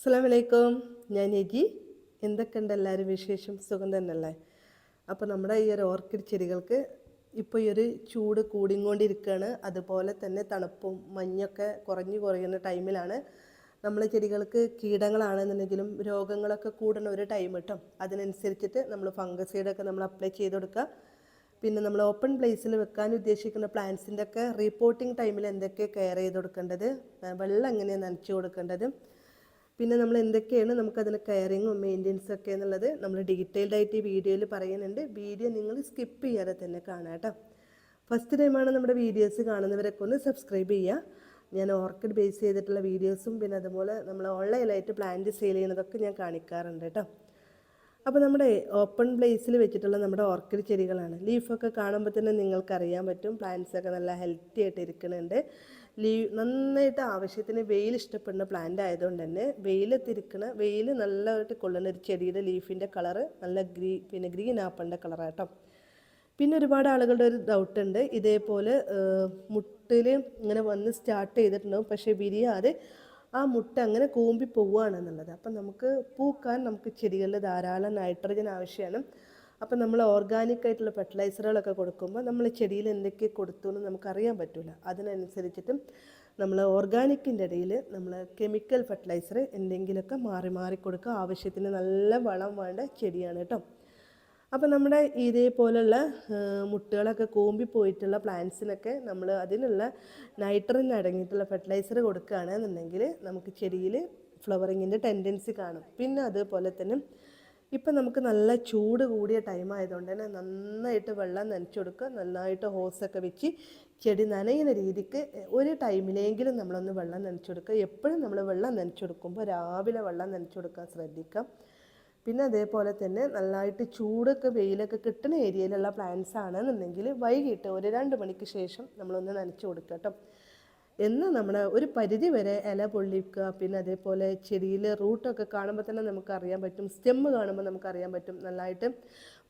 അസ്സാം വലൈക്കും ഞാൻ നെജി. എന്തൊക്കെയുണ്ട് എല്ലാവരും വിശേഷം? സുഖം തന്നെയല്ലേ? അപ്പോൾ നമ്മുടെ ഈ ഒരു ഓർക്കിഡ് ചെടികൾക്ക് ഇപ്പോൾ ഈ ഒരു ചൂട് കൂടിക്കൊണ്ടിരിക്കുകയാണ്. അതുപോലെ തന്നെ തണുപ്പും മഞ്ഞൊക്കെ കുറഞ്ഞു കുറയുന്ന ടൈമിലാണ് നമ്മളെ ചെടികൾക്ക് കീടങ്ങളാണെന്നുണ്ടെങ്കിലും രോഗങ്ങളൊക്കെ കൂടുന്ന ഒരു ടൈം കിട്ടും. അതിനനുസരിച്ചിട്ട് നമ്മൾ ഫംഗസൈഡൊക്കെ നമ്മൾ അപ്ലൈ ചെയ്ത് കൊടുക്കുക. പിന്നെ നമ്മൾ ഓപ്പൺ പ്ലേസിൽ വെക്കാൻ ഉദ്ദേശിക്കുന്ന പ്ലാന്റ്സിന്റെ ഒക്കെ റീപോർട്ടിംഗ് ടൈമിൽ എന്തൊക്കെ കെയർ ചെയ്ത് കൊടുക്കേണ്ടത്? വെള്ളം എങ്ങനെയാണ് നനച്ചു കൊടുക്കേണ്ടത്? പിന്നെ നമ്മൾ എന്തൊക്കെയാണ് നമുക്ക് നമുക്കതിന് കെയറിങ്ങും മെയിന്റെനൻസും ഒക്കെ എന്നുള്ളത് നമ്മൾ ഡീറ്റെയിൽഡ് ആയിട്ട് ഈ വീഡിയോയിൽ പറയുന്നുണ്ട്. വീഡിയോ നിങ്ങൾ സ്കിപ്പ് ചെയ്യാതെ തന്നെ കാണാം കേട്ടോ. ഫസ്റ്റ് ടൈമാണ് നമ്മുടെ വീഡിയോസ് കാണുന്നവരൊക്കെ ഒന്ന് സബ്സ്ക്രൈബ് ചെയ്യുക. ഞാൻ ഓർക്കിഡ് ബേസ് ചെയ്തിട്ടുള്ള വീഡിയോസും പിന്നെ അതുപോലെ നമ്മൾ ഓൺലൈനായിട്ട് പ്ലാന്റ് സെയിൽ ചെയ്യുന്നതൊക്കെ ഞാൻ കാണിക്കാറുണ്ട് കേട്ടോ. അപ്പോൾ നമ്മുടെ ഓപ്പൺ പ്ലേസിൽ വെച്ചിട്ടുള്ള നമ്മുടെ ഓർക്കിഡ് ചെടികളാണ്. ലീഫൊക്കെ കാണുമ്പോൾ തന്നെ നിങ്ങൾക്കറിയാൻ പറ്റും. പ്ലാന്റ്സൊക്കെ നല്ല ഹെൽത്തി ആയിട്ട് ഇരിക്കുന്നുണ്ട്. ലീവ് നന്നായിട്ട് ആവശ്യത്തിന് വെയിൽ ഇഷ്ടപ്പെടുന്ന പ്ലാന്റ് ആയതുകൊണ്ട് തന്നെ വെയിലത്തിരിക്കണ വെയിൽ നല്ലതായിട്ട് കൊള്ളുന്ന ഒരു ചെടിയുടെ ലീഫിന്റെ കളറ് നല്ല ഗ്രീ പിന്നെ ഗ്രീൻ ആപ്പിളിന്റെ കളറാട്ടോ പിന്നെ ഒരുപാട് ആളുകളുടെ ഒരു ഡൗട്ട് ഉണ്ട്. ഇതേപോലെ മുട്ടിൽ ഇങ്ങനെ വന്ന് സ്റ്റാർട്ട് ചെയ്തിട്ടുണ്ടാവും. പക്ഷേ വിരിയാതെ ആ മുട്ട അങ്ങനെ കൂമ്പി പോവുകയാണെന്നുള്ളത് അപ്പം നമുക്ക് പൂക്കാൻ നമുക്ക് ചെടികളിൽ ധാരാളം നൈട്രജൻ ആവശ്യമാണ്. അപ്പം നമ്മൾ ഓർഗാനിക് ആയിട്ടുള്ള ഫെർട്ടിലൈസറുകളൊക്കെ കൊടുക്കുമ്പോൾ നമ്മൾ ചെടിയിൽ എന്തൊക്കെ കൊടുത്തു എന്ന് നമുക്കറിയാൻ പറ്റില്ല അതിനനുസരിച്ചിട്ടും നമ്മൾ ഓർഗാനിക്കിന്റെ ഇടയിൽ നമ്മൾ കെമിക്കൽ ഫെർട്ടിലൈസർ എന്തെങ്കിലുമൊക്കെ മാറി മാറി കൊടുക്കുക. ആവശ്യത്തിന് നല്ല വളം വേണ്ട ചെടിയാണ് കേട്ടോ അപ്പോൾ നമ്മുടെ ഇതേപോലുള്ള മുട്ടുകളൊക്കെ കൂമ്പി പോയിട്ടുള്ള പ്ലാന്റ്സിനൊക്കെ നമ്മൾ അതിനുള്ള നൈട്രജൻ അടങ്ങിയിട്ടുള്ള ഫെർട്ടിലൈസർ കൊടുക്കുകയാണെന്നുണ്ടെങ്കിൽ നമുക്ക് ചെടിയിൽ ഫ്ലവറിങ്ങിന്റെ ടെൻഡൻസി കാണും. പിന്നെ അതുപോലെ തന്നെ ഇപ്പം നമുക്ക് നല്ല ചൂട് കൂടിയ ടൈം ആയതുകൊണ്ട് തന്നെ നന്നായിട്ട് വെള്ളം നനച്ചു കൊടുക്കുക. നന്നായിട്ട് ഹോസൊക്കെ വെച്ച് ചെടി നനയുന്ന രീതിക്ക് ഒരു ടൈമിലെങ്കിലും നമ്മളൊന്ന് വെള്ളം നനച്ചു കൊടുക്കുക. എപ്പോഴും നമ്മൾ വെള്ളം നനച്ചു കൊടുക്കുമ്പോൾ രാവിലെ വെള്ളം നനച്ചു കൊടുക്കാൻ ശ്രദ്ധിക്കാം പിന്നെ അതേപോലെ തന്നെ നന്നായിട്ട് ചൂടൊക്കെ വെയിലൊക്കെ കിട്ടുന്ന ഏരിയയിലുള്ള പ്ലാന്റ്സ് ആണെന്നുണ്ടെങ്കിൽ വൈകിട്ട് ഒരു രണ്ട് മണിക്ക് ശേഷം നമ്മളൊന്ന് നനച്ചു കൊടുക്കുക കേട്ടോ. എന്നാൽ നമ്മൾ ഒരു പരിധി വരെ ഇല പൊള്ളിക്കുക പിന്നെ അതേപോലെ ചെടിയിൽ റൂട്ടൊക്കെ കാണുമ്പോൾ തന്നെ നമുക്കറിയാൻ പറ്റും സ്റ്റെമ്മ് കാണുമ്പോൾ നമുക്കറിയാൻ പറ്റും. നല്ലതായിട്ട്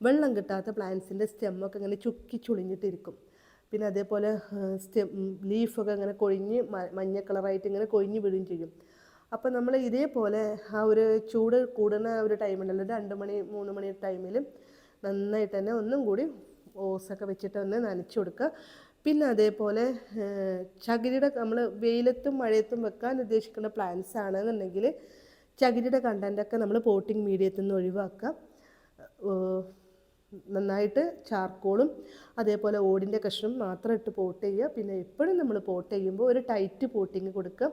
വെള്ളം കിട്ടാത്ത പ്ലാന്റ്സിന്റെ സ്റ്റെമ്മൊക്കെ ഇങ്ങനെ ചുക്കി ചുളിഞ്ഞിട്ടിരിക്കും. പിന്നെ അതേപോലെ സ്റ്റെം ലീഫൊക്കെ ഇങ്ങനെ കൊഴിഞ്ഞ് മഞ്ഞ കളറായിട്ട് ഇങ്ങനെ കൊഴിഞ്ഞ് വീഴുകയും ചെയ്യും. അപ്പോൾ നമ്മൾ ഇതേപോലെ ആ ഒരു ചൂട് കൂടുന്ന ഒരു ടൈമുണ്ടല്ലോ രണ്ട് മണി മൂന്ന് മണി ടൈമിൽ നന്നായിട്ട് തന്നെ ഒന്നും കൂടി ഓസൊക്കെ വെച്ചിട്ട് ഒന്ന് നനച്ചു കൊടുക്കുക. പിന്നെ അതേപോലെ ചകിരിയുടെ നമ്മൾ വെയിലത്തും മഴയത്തും വെക്കാൻ ഉദ്ദേശിക്കുന്ന പ്ലാന്റ്സ് ആണെന്നുണ്ടെങ്കിൽ ചകിരിയുടെ കണ്ടന്റൊക്കെ നമ്മൾ പോട്ടിംഗ് മീഡിയത്തിൽ നിന്ന് ഒഴിവാക്കുക. നന്നായിട്ട് ചാർക്കോളും അതേപോലെ ഓടിന്റെ കഷ്ണം മാത്രം ഇട്ട് പോട്ട് ചെയ്യുക. പിന്നെ എപ്പോഴും നമ്മൾ പോട്ട് ചെയ്യുമ്പോൾ ഒരു ടൈറ്റ് പോട്ടിങ് കൊടുക്കുക.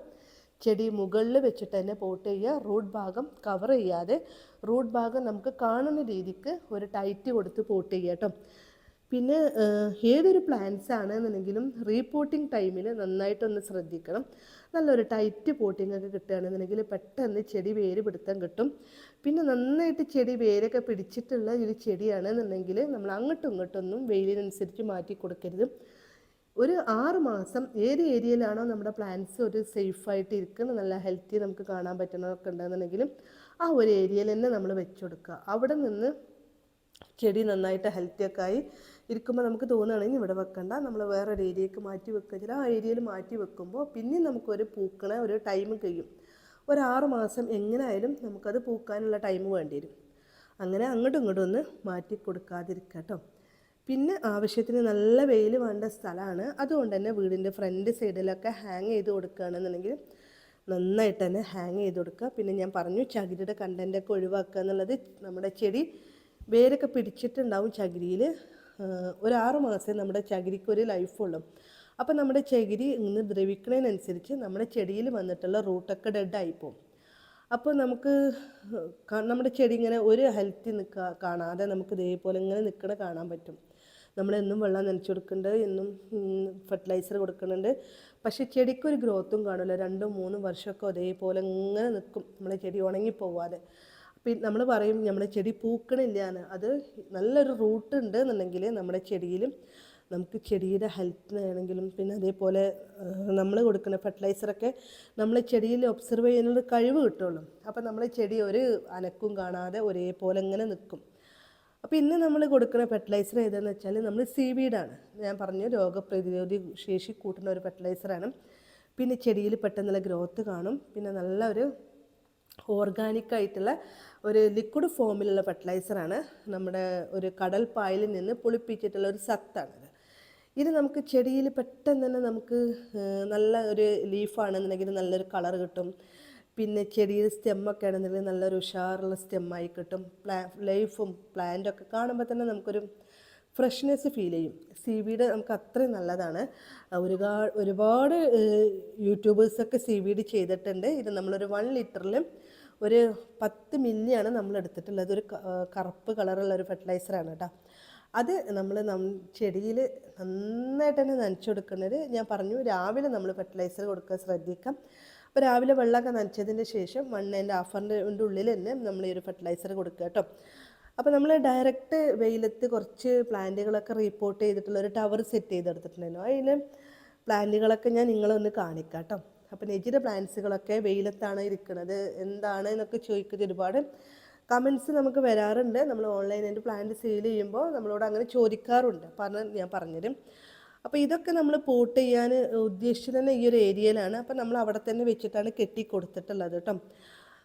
ചെടി മുകളിൽ വെച്ചിട്ട് തന്നെ പോട്ട് ചെയ്യുക. റൂട്ട് ഭാഗം കവർ ചെയ്യാതെ റൂട്ട് ഭാഗം നമുക്ക് കാണുന്ന രീതിക്ക് ഒരു ടൈറ്റ് കൊടുത്ത് പോട്ട് ചെയ്യുക കേട്ടോ. പിന്നെ ഏതൊരു പ്ലാന്റ്സ് ആണെന്നുണ്ടെങ്കിലും റീപോട്ടിംഗ് ടൈമിൽ നന്നായിട്ടൊന്ന് ശ്രദ്ധിക്കണം. നല്ലൊരു ടൈറ്റ് പോട്ടിംഗ് ഒക്കെ കിട്ടുകയാണെന്നുണ്ടെങ്കിൽ പെട്ടെന്ന് ചെടി വേര് പിടുത്തം കിട്ടും. പിന്നെ നന്നായിട്ട് ചെടി വേരൊക്കെ പിടിച്ചിട്ടുള്ള ഒരു ചെടിയാണെന്നുണ്ടെങ്കിൽ നമ്മൾ അങ്ങോട്ടും ഇങ്ങോട്ടൊന്നും വെയിലിനനുസരിച്ച് മാറ്റി കൊടുക്കരുത്. ഒരു ആറ് മാസം ഏത് ഏരിയയിലാണോ നമ്മുടെ പ്ലാന്റ്സ് ഒരു സേഫായിട്ട് ഇരിക്കുന്നത് നല്ല ഹെൽത്തി നമുക്ക് കാണാൻ പറ്റുന്നതൊക്കെ ഉണ്ടെന്നുണ്ടെങ്കിലും ആ ഒരു ഏരിയയിൽ തന്നെ നമ്മൾ വെച്ചു കൊടുക്കുക. അവിടെ നിന്ന് ചെടി നന്നായിട്ട് ഹെൽത്തിയൊക്കെ ആയി ഇരിക്കുമ്പോൾ നമുക്ക് തോന്നുകയാണെങ്കിൽ ഇവിടെ വെക്കണ്ട നമ്മൾ വേറൊരു ഏരിയക്ക് മാറ്റി വെക്കുക. ആ ഏരിയയിൽ മാറ്റി വെക്കുമ്പോൾ പിന്നെയും നമുക്കൊരു പൂക്കണ ഒരു ടൈം കഴിയും. ഒരു ആറ് മാസം എങ്ങനെയായാലും നമുക്കത് പൂക്കാനുള്ള ടൈം വേണ്ടി വരും. അങ്ങനെ അങ്ങോട്ടും ഇങ്ങോട്ടും ഒന്ന് മാറ്റി കൊടുക്കാതിരിക്കുക കേട്ടോ. പിന്നെ ആവശ്യത്തിന് നല്ല വെയിൽ വേണ്ട സ്ഥലമാണ്. അതുകൊണ്ട് തന്നെ വീടിന്റെ ഫ്രണ്ട് സൈഡിലൊക്കെ ഹാങ് ചെയ്ത് കൊടുക്കുകയാണെന്നുണ്ടെങ്കിൽ നന്നായിട്ട് തന്നെ ഹാങ് ചെയ്ത് കൊടുക്കുക. പിന്നെ ഞാൻ പറഞ്ഞു ചകിരിയുടെ കണ്ടന്റൊക്കെ ഒഴിവാക്കുക എന്നുള്ളത് നമ്മുടെ ചെടി വേരൊക്കെ പിടിച്ചിട്ടുണ്ടാവും ചകിരിയിൽ. ഒരു ആറ് മാസം നമ്മുടെ ചകിരിക്ക് ഒരു ലൈഫുള്ളൂ. അപ്പോൾ നമ്മുടെ ചകിരി ഇന്ന് ദ്രവിക്കുന്നതിനനുസരിച്ച് നമ്മുടെ ചെടിയിൽ വന്നിട്ടുള്ള റൂട്ടൊക്കെ ഡെഡായി പോകും അപ്പോൾ നമുക്ക് നമ്മുടെ ചെടി ഇങ്ങനെ ഒരു ഹെൽത്തി നിൽക്കുക കാണാതെ നമുക്ക് ഇതേപോലെ ഇങ്ങനെ നിൽക്കണ കാണാൻ പറ്റും. നമ്മളെന്നും വെള്ളം നനച്ചു കൊടുക്കുന്നുണ്ട് എന്നും ഫെർട്ടിലൈസർ കൊടുക്കുന്നുണ്ട്. പക്ഷേ ചെടിക്കൊരു ഗ്രോത്തും കാണില്ല. രണ്ടും മൂന്നും വർഷമൊക്കെ ഒരേപോലെ ഇങ്ങനെ നിൽക്കും നമ്മളെ ചെടി ഉണങ്ങിപ്പോവാതെ. അപ്പം നമ്മൾ പറയും നമ്മുടെ ചെടി പൂക്കണില്ലാന്ന്. അത് നല്ലൊരു റൂട്ട് ഉണ്ട് എന്നുണ്ടെങ്കിൽ നമ്മുടെ ചെടിയിലും നമുക്ക് ചെടിയുടെ ഹെൽത്തിനാണെങ്കിലും പിന്നെ അതേപോലെ നമ്മൾ കൊടുക്കുന്ന ഫെർട്ടിലൈസറൊക്കെ നമ്മൾ ചെടിയിൽ ഒബ്സർവ് ചെയ്യുന്നൊരു കഴിവ് കിട്ടുള്ളൂ. അപ്പോൾ നമ്മൾ ചെടി ഒരു അനക്കും കാണാതെ ഒരേപോലെ ഇങ്ങനെ നിൽക്കും അപ്പോൾ ഇന്ന് നമ്മൾ കൊടുക്കുന്ന ഫെർട്ടിലൈസർ ഏതാണെന്ന് വെച്ചാൽ നമ്മൾ സീവീഡാണ്. ഞാൻ പറഞ്ഞു രോഗപ്രതിരോധി ശേഷി കൂട്ടുന്ന ഒരു ഫെർട്ടിലൈസറാണ്. പിന്നെ ചെടിയിൽ പെട്ടെന്നുള്ള ഗ്രോത്ത് കാണും. പിന്നെ നല്ല ഒരു ഓർഗാനിക് ആയിട്ടുള്ള ഒരു ലിക്വിഡ് ഫോമിലുള്ള ഫെർട്ടിലൈസറാണ് നമ്മുടെ ഒരു കടൽ പായലിൽ നിന്ന് പുളിപ്പിച്ചിട്ടുള്ള ഒരു സത്താണിത്. ഇത് നമുക്ക് ചെടിയിൽ പെട്ടെന്ന് തന്നെ നമുക്ക് നല്ല ഒരു ലീഫാണെന്നുണ്ടെങ്കിൽ നല്ലൊരു കളർ കിട്ടും. പിന്നെ ചെടിയിൽ സ്റ്റെമ്മൊക്കെ ആണെന്നുണ്ടെങ്കിൽ നല്ലൊരു ഉഷാറുള്ള സ്റ്റെമ്മായി കിട്ടും. പ്ലാ ലൈഫും പ്ലാന്റൊക്കെ കാണുമ്പോൾ തന്നെ നമുക്കൊരു ഫ്രഷ്നെസ് ഫീൽ ചെയ്യും. സി വീഡ് നമുക്ക് അത്രയും നല്ലതാണ്. ഒരുപാട് ഒരുപാട് യൂട്യൂബേഴ്സൊക്കെ സി വീഡ് ചെയ്തിട്ടുണ്ട്. ഇത് നമ്മളൊരു വൺ ലിറ്ററിൽ ഒരു പത്ത് മില്ലിയാണ് നമ്മൾ എടുത്തിട്ടുള്ളത് ഒരു കറുപ്പ് കളറുള്ള ഒരു ഫെർട്ടിലൈസറാണ് കേട്ടോ. അത് നമ്മൾ നം ചെടിയിൽ നന്നായിട്ട് തന്നെ നനച്ചു കൊടുക്കുന്നത് ഞാൻ പറഞ്ഞു രാവിലെ നമ്മൾ ഫെർട്ടിലൈസർ കൊടുക്കാൻ ശ്രദ്ധിക്കാം. അപ്പോൾ രാവിലെ വെള്ളമൊക്കെ നനച്ചതിന് ശേഷം വൺ ആൻഡ് ഹാഫറിന്റെ ഉള്ളിൽ തന്നെ നമ്മൾ ഈ ഒരു ഫെർട്ടിലൈസർ കൊടുക്കുക കേട്ടോ. അപ്പോൾ നമ്മൾ ഡയറക്റ്റ് വെയിലത്ത് കുറച്ച് പ്ലാന്റുകളൊക്കെ റിപ്പോർട്ട് ചെയ്തിട്ടുള്ള ഒരു ടവർ സെറ്റ് ചെയ്തെടുത്തിട്ടുണ്ടായിരുന്നു. അതിൽ പ്ലാന്റുകളൊക്കെ ഞാൻ നിങ്ങളൊന്ന് കാണിക്കാം കേട്ടോ അപ്പോൾ നെജിയുടെ പ്ലാന്റ്സുകളൊക്കെ വെയിലത്താണ് ഇരിക്കുന്നത് എന്താണ് എന്നൊക്കെ ചോദിക്കുന്നത് ഒരുപാട് കമൻസ് നമുക്ക് വരാറുണ്ട്. നമ്മൾ ഓൺലൈനായിട്ട് പ്ലാന്റ് സെയിൽ ചെയ്യുമ്പോൾ നമ്മളോട് അങ്ങനെ ചോദിക്കാറുണ്ട്. പറഞ്ഞ ഞാൻ പറഞ്ഞുതരും. അപ്പോൾ ഇതൊക്കെ നമ്മൾ പോട്ട് ചെയ്യാൻ ഉദ്ദേശിച്ചത് തന്നെ ഈ ഒരു ഏരിയയിലാണ് അപ്പോൾ നമ്മൾ അവിടെ തന്നെ വെച്ചിട്ടാണ് കെട്ടി കൊടുത്തിട്ടുള്ളത് കേട്ടോ.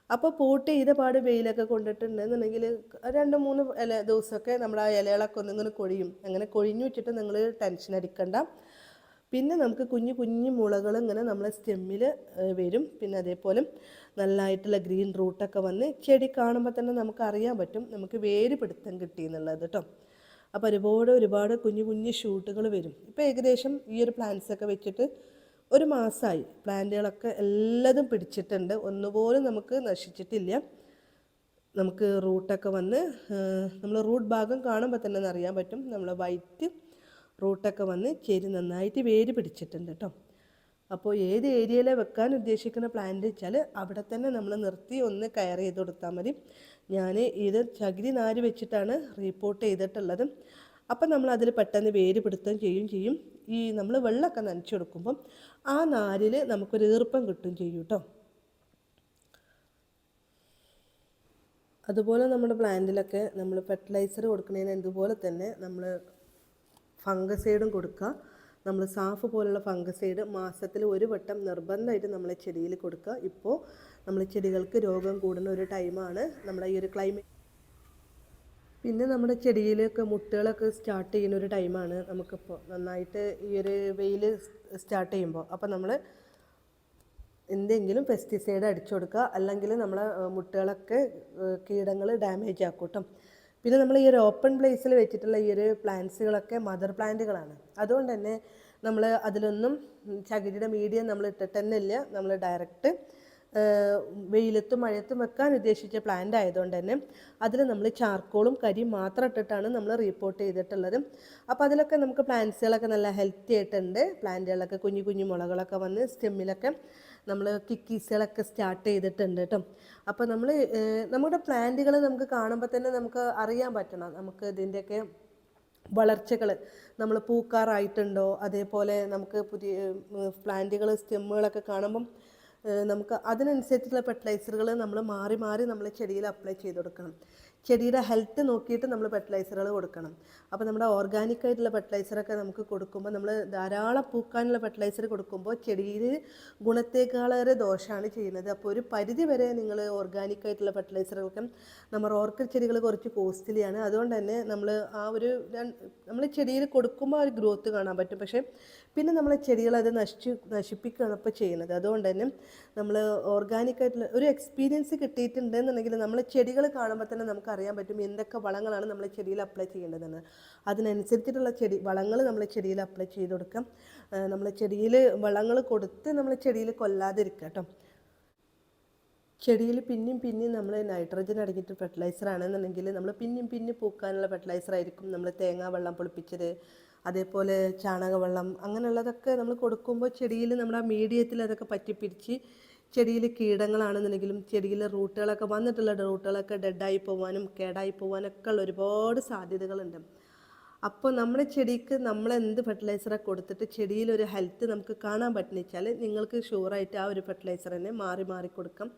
അപ്പോൾ പോട്ട് ചെയ്ത പാട് വെയിലൊക്കെ കൊണ്ടിട്ടുണ്ടെന്നുണ്ടെങ്കിൽ രണ്ട് മൂന്ന് ഇല ദിവസമൊക്കെ നമ്മുടെ ആ ഇലകളൊക്കെ ഒന്നിങ്ങനെ കൊഴിയും. അങ്ങനെ കൊഴിഞ്ഞു വെച്ചിട്ട് നിങ്ങൾ ടെൻഷൻ അടിക്കണ്ട. പിന്നെ നമുക്ക് കുഞ്ഞു കുഞ്ഞു മുളകൾ ഇങ്ങനെ നമ്മളെ സ്റ്റെമ്മിൽ വരും. പിന്നെ അതേപോലെ നല്ലതായിട്ടുള്ള ഗ്രീൻ റൂട്ടൊക്കെ വന്ന് ചെടി കാണുമ്പോൾ തന്നെ നമുക്ക് അറിയാൻ പറ്റും നമുക്ക് വേര് പിടുത്തം കിട്ടി എന്നുള്ളത് കേട്ടോ അപ്പോൾ ഒരുപാട് ഒരുപാട് കുഞ്ഞു കുഞ്ഞു ഷൂട്ടുകൾ വരും. ഇപ്പോൾ ഏകദേശം ഈ ഒരു പ്ലാന്റ്സൊക്കെ വെച്ചിട്ട് ഒരു മാസമായി പ്ലാന്റുകളൊക്കെ എല്ലാതും പിടിച്ചിട്ടുണ്ട്. ഒന്നുപോലും നമുക്ക് നശിച്ചിട്ടില്ല. നമുക്ക് റൂട്ടൊക്കെ വന്ന് നമ്മൾ റൂട്ട് ഭാഗം കാണുമ്പോൾ തന്നെ അറിയാൻ പറ്റും. നമ്മൾ വൈറ്റ് റൂട്ടൊക്കെ വന്ന് ചെരി നന്നായിട്ട് വേര് പിടിച്ചിട്ടുണ്ട് കേട്ടോ അപ്പോൾ ഏത് ഏരിയയിലെ വെക്കാൻ ഉദ്ദേശിക്കുന്ന പ്ലാന്റ് വെച്ചാൽ അവിടെ തന്നെ നമ്മൾ നിർത്തി ഒന്ന് കയർ ചെയ്ത് കൊടുത്താൽ മതി. ഞാൻ ഇത് ചകിരി നാര് വെച്ചിട്ടാണ് റിപ്പോർട്ട് ചെയ്തിട്ടുള്ളത്. അപ്പം നമ്മൾ അതിൽ പെട്ടെന്ന് വേര് പിടുത്തം ചെയ്യും ചെയ്യും. ഈ നമ്മൾ വെള്ളമൊക്കെ നനച്ചു കൊടുക്കുമ്പം ആ നാരിൽ നമുക്കൊരു ഈർപ്പം കിട്ടും ചെയ്യും കേട്ടോ. അതുപോലെ നമ്മുടെ പ്ലാന്റിലൊക്കെ നമ്മൾ ഫെർട്ടിലൈസർ കൊടുക്കുന്നതിന് ഇതുപോലെ തന്നെ നമ്മൾ ഫംഗസൈഡും കൊടുക്കുക. നമ്മൾ സാഫ് പോലുള്ള ഫംഗസൈഡ് മാസത്തിൽ ഒരു വട്ടം നിർബന്ധമായിട്ട് നമ്മളെ ചെടിയിൽ കൊടുക്കുക. ഇപ്പോൾ നമ്മൾ ചെടികൾക്ക് രോഗം കൂടുന്ന ഒരു ടൈമാണ് നമ്മുടെ ഈ ഒരു ക്ലൈമറ്റ് പിന്നെ നമ്മുടെ ചെടിയിലൊക്കെ മുട്ടുകളൊക്കെ സ്റ്റാർട്ട് ചെയ്യുന്ന ഒരു ടൈമാണ് നമുക്കിപ്പോൾ നന്നായിട്ട് ഈ ഒരു വെയിൽ സ്റ്റാർട്ട് ചെയ്യുമ്പോൾ അപ്പോൾ നമ്മൾ എന്തെങ്കിലും പെസ്റ്റിസൈഡ് അടിച്ചു കൊടുക്കുക അല്ലെങ്കിൽ നമ്മളെ മുട്ടകളൊക്കെ കീടങ്ങൾ ഡാമേജ് ആക്കൂട്ടും പിന്നെ നമ്മൾ ഈ ഒരു ഓപ്പൺ പ്ലേസിൽ വെച്ചിട്ടുള്ള ഈ ഒരു പ്ലാന്റ്സുകളൊക്കെ മദർ പ്ലാന്റുകളാണ് അതുകൊണ്ട് തന്നെ നമ്മൾ അതിലൊന്നും ചകിരിയുടെ മീഡിയം നമ്മൾ ഇട്ടിട്ട് ഇല്ല. നമ്മൾ ഡയറക്റ്റ് വെയിലത്തും മഴയത്തും വെക്കാൻ ഉദ്ദേശിച്ച പ്ലാന്റ് ആയതുകൊണ്ട് തന്നെ അതിൽ നമ്മൾ ചാർക്കോളും കരിയും മാത്രം ഇട്ടിട്ടാണ് നമ്മൾ റീപ്പോർട്ട് ചെയ്തിട്ടുള്ളത്. അപ്പോൾ അതിലൊക്കെ നമുക്ക് പ്ലാന്റ്സുകളൊക്കെ നല്ല ഹെൽത്തി ആയിട്ടുണ്ട്. പ്ലാന്റുകളൊക്കെ കുഞ്ഞു കുഞ്ഞു മുളകളൊക്കെ വന്ന് സ്റ്റെമ്മിലൊക്കെ നമ്മൾ കിക്കീസുകളൊക്കെ സ്റ്റാർട്ട് ചെയ്തിട്ടുണ്ട് കേട്ടോ അപ്പോൾ നമ്മൾ നമ്മുടെ പ്ലാന്റുകൾ നമുക്ക് കാണുമ്പോൾ തന്നെ നമുക്ക് അറിയാൻ പറ്റണം. നമുക്ക് ഇതിന്റെയൊക്കെ വളർച്ചകൾ നമ്മൾ പൂക്കാറായിട്ടുണ്ടോ? അതേപോലെ നമുക്ക് പുതിയ പ്ലാന്റുകൾ സ്റ്റെമ്മുകളൊക്കെ കാണുമ്പം നമുക്ക് അതിനനുസരിച്ചുള്ള ഫെർട്ടിലൈസറുകൾ നമ്മൾ മാറി മാറി നമ്മൾ ചെടിയിൽ അപ്ലൈ ചെയ്ത് കൊടുക്കണം. ചെടിയുടെ ഹെൽത്ത് നോക്കിയിട്ട് നമ്മൾ ഫെർട്ടിലൈസറുകൾ കൊടുക്കണം. അപ്പോൾ നമ്മുടെ ഓർഗാനിക് ആയിട്ടുള്ള ഫെർട്ടിലൈസറൊക്കെ നമുക്ക് കൊടുക്കുമ്പോൾ നമ്മൾ ധാരാളം പൂക്കാനുള്ള ഫെർട്ടിലൈസർ കൊടുക്കുമ്പോൾ ചെടിയിൽ ഗുണത്തേക്കാളേറെ ദോഷമാണ് ചെയ്യുന്നത്. അപ്പോൾ ഒരു പരിധി വരെ നിങ്ങൾ ഓർഗാനിക് ആയിട്ടുള്ള ഫെർട്ടിലൈസറുകൾക്ക് നമ്മൾ ഓർക്കിഡ് ചെടികൾ കുറച്ച് കോസ്റ്റ്ലിയാണ് അതുകൊണ്ട് തന്നെ നമ്മൾ ആ ഒരു നമ്മൾ ചെടിയിൽ കൊടുക്കുമ്പോൾ ഒരു ഗ്രോത്ത് കാണാൻ പറ്റും. പക്ഷേ പിന്നെ നമ്മൾ അത് നശിച്ച് നശിപ്പിക്കുകയാണ് ഇപ്പോൾ ചെയ്യുന്നത്. അതുകൊണ്ട് തന്നെ നമ്മൾ ഓർഗാനിക് ആയിട്ടുള്ള ഒരു എക്സ്പീരിയൻസ് കിട്ടിയിട്ടുണ്ടെന്നുണ്ടെങ്കിൽ നമ്മൾ ചെടികൾ കാണുമ്പോൾ തന്നെ നമുക്ക് അറിയാൻ പറ്റും എന്തൊക്കെ വളങ്ങളാണ് നമ്മൾ ചെടിയിൽ അപ്ലൈ ചെയ്യേണ്ടതെന്ന്. അതിനനുസരിച്ചിട്ടുള്ള ചെടി വളങ്ങൾ നമ്മൾ ചെടിയിൽ അപ്ലൈ ചെയ്ത് കൊടുക്കാം. നമ്മൾ ചെടിയിൽ വളങ്ങൾ കൊടുത്ത് നമ്മൾ ചെടിയിൽ കൊല്ലാതിരിക്കുക കേട്ടോ. ചെടിയിൽ പിന്നെയും പിന്നെയും നമ്മൾ നൈട്രജൻ അടങ്ങിയിട്ട് ഫെർട്ടിലൈസർ ആണെന്നുണ്ടെങ്കിൽ നമ്മൾ പിന്നെയും പിന്നെയും പൂക്കാനുള്ള ഫെർട്ടിലൈസർ ആയിരിക്കും നമ്മൾ തേങ്ങാ വെള്ളം പൊളിപ്പിച്ചത്. അതേപോലെ ചാണകവെള്ളം അങ്ങനെയുള്ളതൊക്കെ നമ്മൾ കൊടുക്കുമ്പോൾ ചെടിയിൽ നമ്മുടെ ആ മീഡിയത്തിൽ അതൊക്കെ പറ്റിപ്പിടിച്ച് ചെടിയിൽ കീടങ്ങളാണെന്നുണ്ടെങ്കിലും ചെടിയിൽ റൂട്ടുകളൊക്കെ വന്നിട്ടുള്ള റൂട്ടുകളൊക്കെ ഡെഡായി പോകാനും കേടായി പോകാനൊക്കെ ഉള്ള ഒരുപാട് സാധ്യതകളുണ്ട്. അപ്പോൾ നമ്മുടെ ചെടിക്ക് നമ്മൾ എന്ത് ഫെർട്ടിലൈസറാണ് കൊടുത്തിട്ട് ചെടിയിൽ ഒരു ഹെൽത്ത് നമുക്ക് കാണാൻ പറ്റുന്ന വെച്ചാൽ നിങ്ങൾക്ക് ഷുവറായിട്ട് ആ ഒരു ഫെർട്ടിലൈസർ തന്നെ മാറി മാറി കൊടുക്കാം.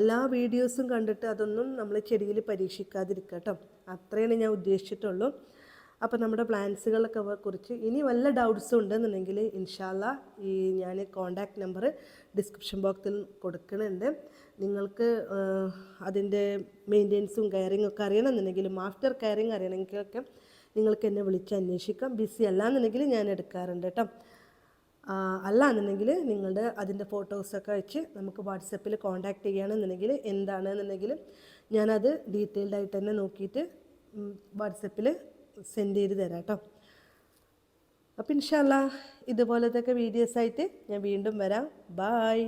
എല്ലാ വീഡിയോസും കണ്ടിട്ട് അതൊന്നും നമ്മൾ ചെടിയിൽ പരീക്ഷിക്കാതിരിക്കുക കേട്ടോ. അത്രയാണ് ഞാൻ ഉദ്ദേശിച്ചിട്ടുള്ളൂ. അപ്പോൾ നമ്മുടെ പ്ലാൻസുകളൊക്കെ കുറിച്ച് ഇനി വല്ല ഡൗട്ട്സും ഉണ്ടെന്നുണ്ടെങ്കിൽ ഇൻഷാല്ല ഈ ഞാൻ കോണ്ടാക്ട് നമ്പർ ഡിസ്ക്രിപ്ഷൻ ബോക്സിൽ കൊടുക്കുന്നുണ്ട് നിങ്ങൾക്ക് അതിന്റെ മെയിന്റെനൻസും കെയറിങ്ങും ഒക്കെ അറിയണമെന്നുണ്ടെങ്കിലും ആഫ്റ്റർ കെയറിങ് അറിയണമെങ്കിലൊക്കെ നിങ്ങൾക്ക് എന്നെ വിളിച്ച് അന്വേഷിക്കാം. ബിസി അല്ല എന്നുണ്ടെങ്കിൽ ഞാൻ എടുക്കാറുണ്ട് കേട്ടോ അല്ല എന്നുണ്ടെങ്കിൽ നിങ്ങളുടെ അതിന്റെ ഫോട്ടോസൊക്കെ വെച്ച് നമുക്ക് വാട്സപ്പിൽ കോൺടാക്ട് ചെയ്യുകയാണെന്നുണ്ടെങ്കിൽ എന്താണെന്നുണ്ടെങ്കിൽ ഞാനത് ഡീറ്റെയിൽഡായിട്ട് തന്നെ നോക്കിയിട്ട് വാട്സപ്പിൽ സെൻഡ് ചെയ്ത് തരാം കേട്ടോ അപ്പം ഇൻഷാല്ല ഇതുപോലത്തെ വീഡിയോസായിട്ട് ഞാൻ വീണ്ടും വരാം. ബായ്